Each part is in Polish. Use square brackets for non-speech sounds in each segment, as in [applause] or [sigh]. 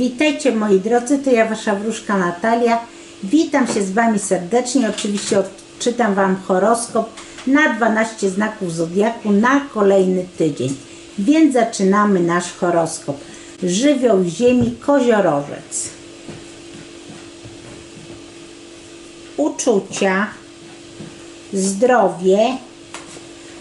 Witajcie moi drodzy, to ja Wasza wróżka Natalia. Witam się z Wami serdecznie. Oczywiście odczytam Wam horoskop na 12 znaków Zodiaku na kolejny tydzień. Więc zaczynamy nasz horoskop. Żywioł Ziemi Koziorożec. Uczucia, zdrowie,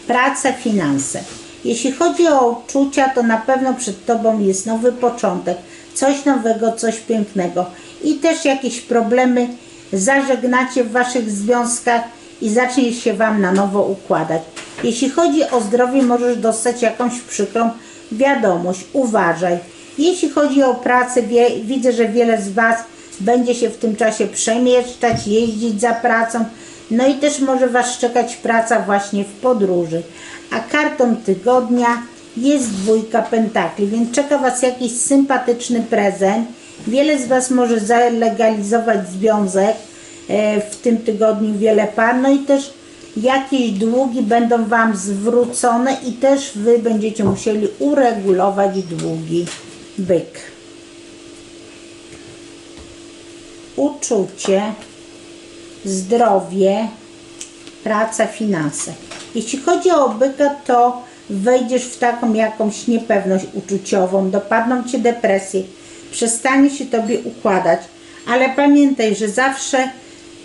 praca, finanse. Jeśli chodzi o uczucia, to na pewno przed Tobą jest nowy początek, coś nowego, coś pięknego i też jakieś problemy zażegnacie w Waszych związkach i zacznie się Wam na nowo układać. Jeśli chodzi o zdrowie, możesz dostać jakąś przykrą wiadomość. Uważaj. Jeśli chodzi o pracę, wie, widzę, że wiele z Was będzie się w tym czasie przemieszczać, jeździć za pracą. No i też może Was czekać praca właśnie w podróży. A kartą tygodnia jest dwójka pentakli, więc czeka Was jakiś sympatyczny prezent. Wiele z Was może zalegalizować związek e, w tym tygodniu, wiele par. No i też jakieś długi będą Wam zwrócone i też Wy będziecie musieli uregulować długi. Byk. Uczucie, zdrowie, praca, finanse. Jeśli chodzi o byka, to wejdziesz w taką jakąś niepewność uczuciową, dopadną Cię depresje, przestanie się Tobie układać, ale pamiętaj, że zawsze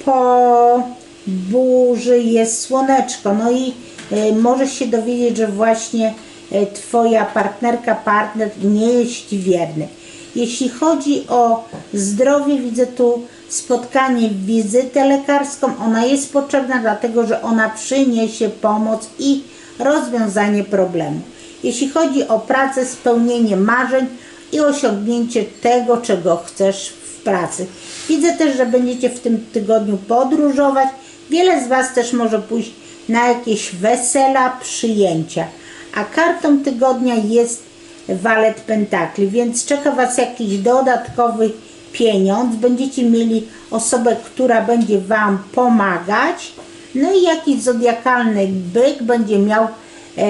po burzy jest słoneczko, no i y, możesz się dowiedzieć, że właśnie y, Twoja partnerka, partner nie jest Ci wierny. Jeśli chodzi o zdrowie, widzę tu spotkanie, wizytę lekarską. Ona jest potrzebna, dlatego że ona przyniesie pomoc i rozwiązanie problemu. Jeśli chodzi o pracę, spełnienie marzeń i osiągnięcie tego, czego chcesz w pracy. Widzę też, że będziecie w tym tygodniu podróżować. Wiele z Was też może pójść na jakieś wesela, przyjęcia. A kartą tygodnia jest walet pentakli, więc czeka Was jakiś dodatkowy pieniądz. Będziecie mieli osobę, która będzie Wam pomagać. No i jakiś zodiakalny byk będzie miał e,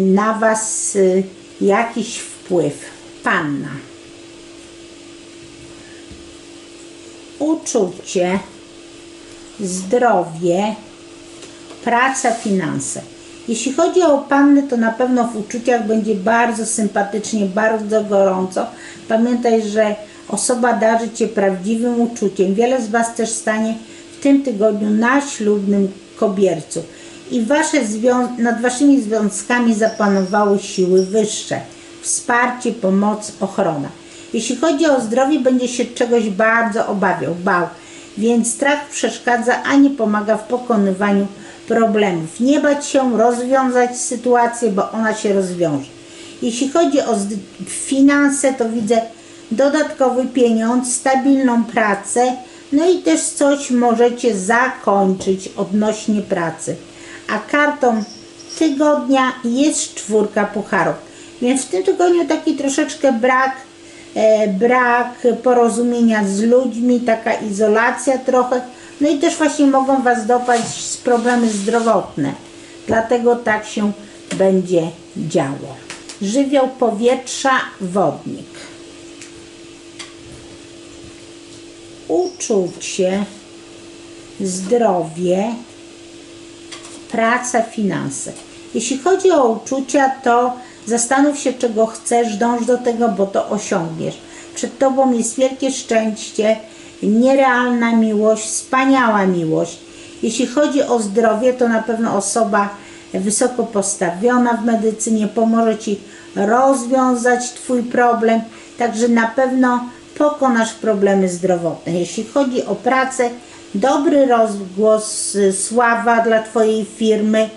na Was e, jakiś wpływ. Panna. Uczucie, zdrowie, praca, finanse. Jeśli chodzi o panny, to na pewno w uczuciach będzie bardzo sympatycznie, bardzo gorąco. Pamiętaj, że osoba darzy Cię prawdziwym uczuciem. Wiele z Was też stanie w tym tygodniu na ślubnym kobiercu. I wasze nad Waszymi związkami zapanowały siły wyższe. Wsparcie, pomoc, ochrona. Jeśli chodzi o zdrowie, będzie się czegoś bardzo obawiał, bał. Więc strach przeszkadza, a nie pomaga w pokonywaniu problemów. Nie bać się rozwiązać sytuację, bo ona się rozwiąże. Jeśli chodzi o finanse, to widzę dodatkowy pieniądz, stabilną pracę, no i też coś możecie zakończyć odnośnie pracy. A kartą tygodnia jest czwórka pucharów. Więc w tym tygodniu taki troszeczkę brak, e, brak porozumienia z ludźmi, taka izolacja trochę. No i też właśnie mogą Was dopaść problemy zdrowotne. Dlatego tak się będzie działo. Żywioł powietrza, wodnik. Uczucie, zdrowie, praca, finanse. Jeśli chodzi o uczucia, to zastanów się, czego chcesz, dąż do tego, bo to osiągniesz. Przed Tobą jest wielkie szczęście, nierealna miłość, wspaniała miłość. Jeśli chodzi o zdrowie, to na pewno osoba wysoko postawiona w medycynie pomoże Ci rozwiązać Twój problem, także na pewno pokonasz problemy zdrowotne. Jeśli chodzi o pracę, dobry rozgłos, y, sława dla Twojej firmy,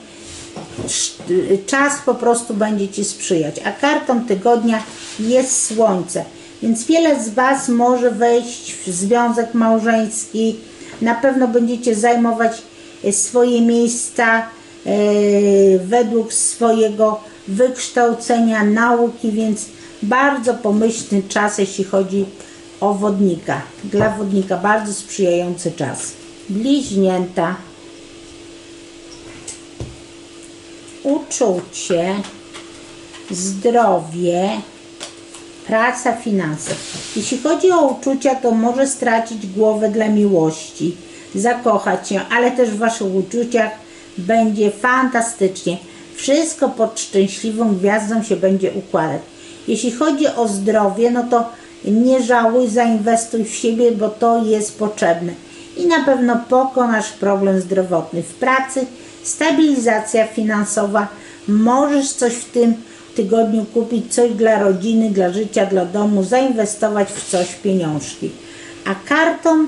czas po prostu będzie Ci sprzyjać. A kartą tygodnia jest słońce. Więc wiele z Was może wejść w związek małżeński. Na pewno będziecie zajmować y, swoje miejsca y, według swojego wykształcenia, nauki, więc bardzo pomyślny czas, jeśli chodzi o wodnika. Dla wodnika bardzo sprzyjający czas. Bliźnięta. Uczucie, zdrowie, praca, finanse. Jeśli chodzi o uczucia, to może stracić głowę dla miłości, zakochać się, ale też w Waszych uczuciach będzie fantastycznie. Wszystko pod szczęśliwą gwiazdą się będzie układać. Jeśli chodzi o zdrowie, no to nie żałuj, zainwestuj w siebie, bo to jest potrzebne. I na pewno pokonasz problem zdrowotny. W pracy stabilizacja finansowa. Możesz coś w tym tygodniu kupić, coś dla rodziny, dla życia, dla domu, zainwestować w coś pieniążki. A kartą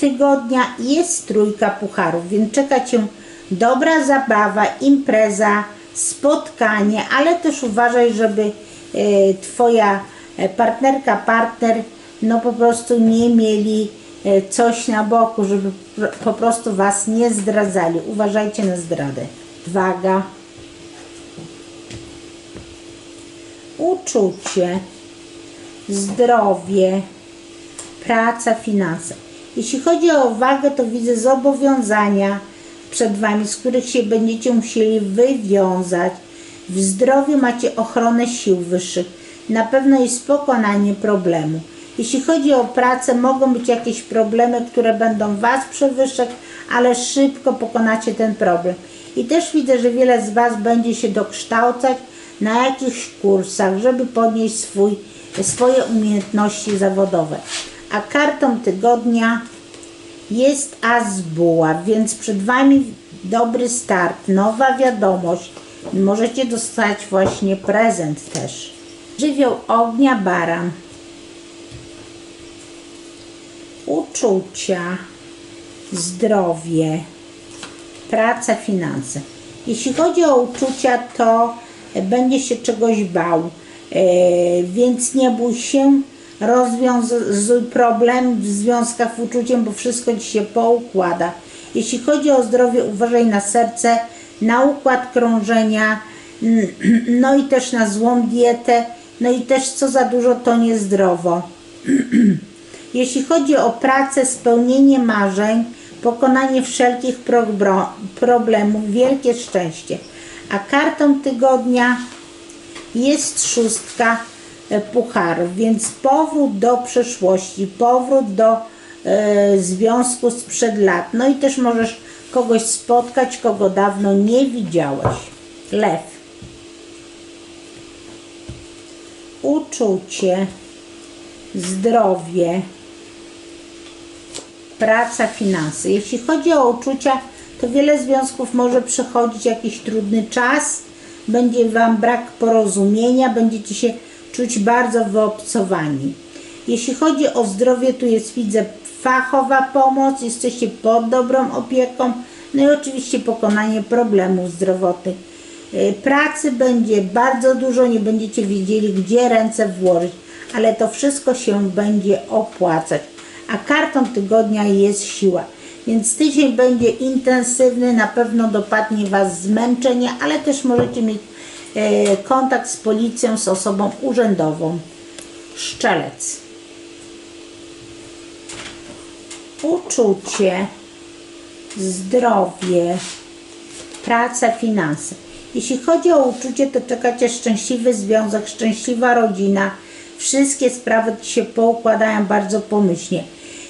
tygodnia jest trójka pucharów, więc czeka Cię dobra zabawa, impreza, spotkanie, ale też uważaj, żeby e, Twoja partnerka, partner no po prostu nie mieli e, coś na boku, żeby po prostu Was nie zdradzali. Uważajcie na zdradę. Waga. Uczucie, zdrowie, praca, finanse. Jeśli chodzi o wagę, to widzę zobowiązania przed Wami, z których się będziecie musieli wywiązać. W zdrowiu macie ochronę sił wyższych. Na pewno jest pokonanie problemu. Jeśli chodzi o pracę, mogą być jakieś problemy, które będą Was przewyższać, ale szybko pokonacie ten problem. I też widzę, że wiele z Was będzie się dokształcać na jakichś kursach, żeby podnieść swój, swoje umiejętności zawodowe. A kartą tygodnia jest As Buław, więc przed Wami dobry start, nowa wiadomość. Możecie dostać właśnie prezent też. Żywioł ognia baran. Uczucia, zdrowie, praca, finanse. Jeśli chodzi o uczucia, to będzie się czegoś bał, e, więc nie bój się, rozwiązuj problem w związkach w uczuciem, bo wszystko Ci się poukłada. Jeśli chodzi o zdrowie, uważaj na serce, na układ krążenia, [clears throat] no i też na złą dietę, no i też co za dużo to niezdrowo. [clears throat] Jeśli chodzi o pracę, spełnienie marzeń, pokonanie wszelkich problemów, wielkie szczęście. A kartą tygodnia jest szóstka e, pucharów, więc powrót do przeszłości, powrót do e, związku sprzed lat. No i też możesz kogoś spotkać, kogo dawno nie widziałeś. Lew. Uczucie, zdrowie, praca, finanse. Jeśli chodzi o uczucia, to wiele związków może przechodzić jakiś trudny czas, będzie Wam brak porozumienia, będziecie się czuć bardzo wyobcowani. Jeśli chodzi o zdrowie, tu jest widzę fachowa pomoc, jesteście pod dobrą opieką, no i oczywiście pokonanie problemów zdrowotnych. Y, Pracy będzie bardzo dużo, nie będziecie wiedzieli, gdzie ręce włożyć, ale to wszystko się będzie opłacać. A kartą tygodnia jest siła. Więc tydzień będzie intensywny, na pewno dopadnie Was zmęczenie, ale też możecie mieć e, kontakt z policją, z osobą urzędową. Szczelec. Uczucie, zdrowie, praca, finanse. Jeśli chodzi o uczucie, to czekacie szczęśliwy związek, szczęśliwa rodzina. Wszystkie sprawy się poukładają bardzo pomyślnie.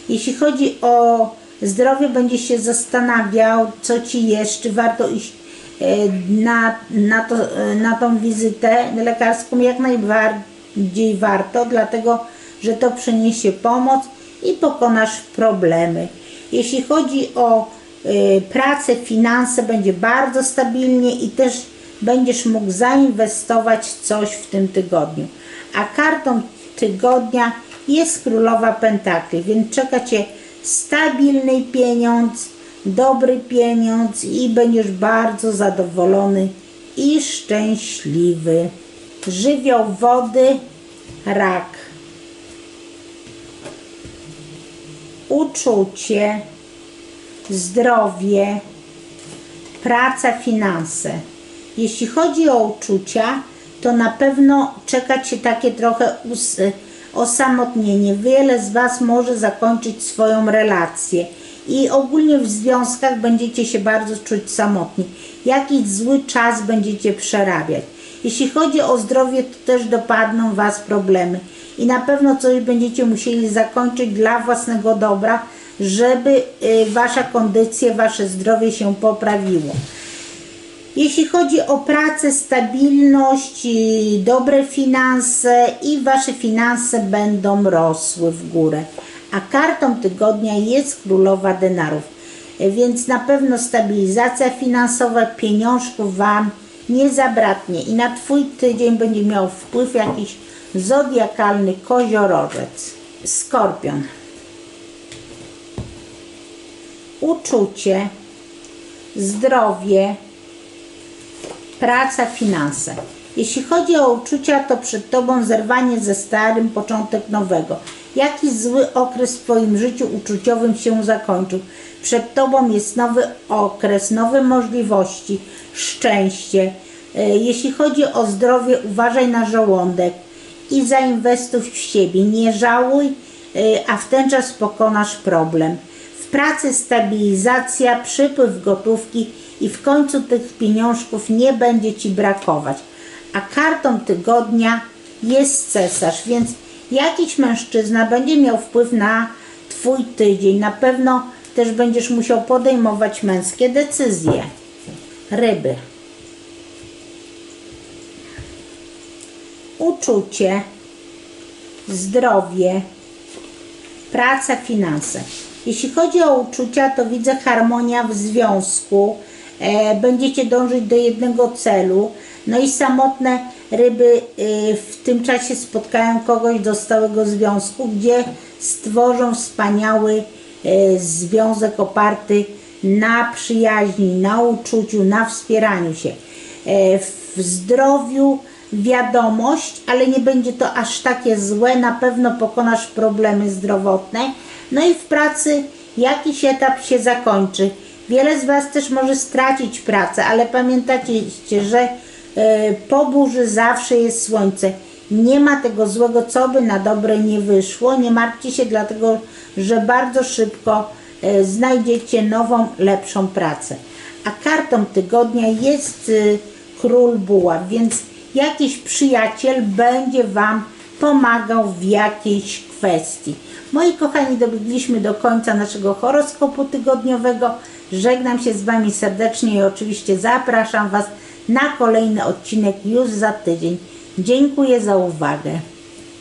Jeśli chodzi o zdrowie, będziesz się zastanawiał, co Ci jest, czy warto iść e, na, na, to, e, na tą wizytę lekarską. Jak najbardziej warto, dlatego że to przyniesie pomoc i pokonasz problemy. Jeśli chodzi o y, pracę, finanse, będzie bardzo stabilnie i też będziesz mógł zainwestować coś w tym tygodniu. A kartą tygodnia jest królowa pentakli, więc czeka Cię stabilny pieniądz, dobry pieniądz i będziesz bardzo zadowolony i szczęśliwy. Żywioł wody, rak. uczucie, zdrowie, praca, finanse. Jeśli chodzi o uczucia, to na pewno czeka Cię takie trochę osamotnienie. Wiele z Was może zakończyć swoją relację i ogólnie w związkach będziecie się bardzo czuć samotni. Jakiś zły czas będziecie przerabiać. Jeśli chodzi o zdrowie, to też dopadną Was problemy i na pewno coś będziecie musieli zakończyć dla własnego dobra, żeby y, Wasza kondycja, Wasze zdrowie się poprawiło. Jeśli chodzi o pracę, stabilność, dobre finanse i Wasze finanse będą rosły w górę. A kartą tygodnia jest królowa denarów. Więc na pewno stabilizacja finansowa pieniążków Wam nie zabraknie i na Twój tydzień będzie miał wpływ jakiś zodiakalny koziorożec. Skorpion. Uczucie, zdrowie, praca, finanse. Jeśli chodzi o uczucia, to przed Tobą zerwanie ze starym, początek nowego. Jakiś zły okres w Twoim życiu uczuciowym się zakończył. Przed Tobą jest nowy okres, nowe możliwości, szczęście. E, Jeśli chodzi o zdrowie, uważaj na żołądek i zainwestuj w siebie. Nie żałuj, e, a w ten czas pokonasz problem. W pracy stabilizacja, przypływ gotówki i w końcu tych pieniążków nie będzie Ci brakować. A kartą tygodnia jest cesarz, więc jakiś mężczyzna będzie miał wpływ na Twój tydzień. Na pewno też będziesz musiał podejmować męskie decyzje. Ryby. Uczucie, zdrowie, praca, finanse. Jeśli chodzi o uczucia, to widzę harmonia w związku. E, będziecie dążyć do jednego celu. No i samotne ryby e, w tym czasie spotkają kogoś do stałego związku, gdzie stworzą wspaniały e, związek oparty na przyjaźni, na uczuciu, na wspieraniu się. W zdrowiu wiadomość, ale nie będzie to aż takie złe, na pewno pokonasz problemy zdrowotne. No i w pracy jakiś etap się zakończy. Wiele z Was też może stracić pracę, ale pamiętajcie, że e, po burzy zawsze jest słońce. Nie ma tego złego, co by na dobre nie wyszło. Nie martwcie się, dlatego że bardzo szybko e, znajdziecie nową, lepszą pracę. A kartą tygodnia jest y, król buław, więc jakiś przyjaciel będzie Wam pomagał w jakiejś kwestii. Moi kochani, dobiegliśmy do końca naszego horoskopu tygodniowego. Żegnam się z Wami serdecznie i oczywiście zapraszam Was na kolejny odcinek już za tydzień. Dziękuję za uwagę.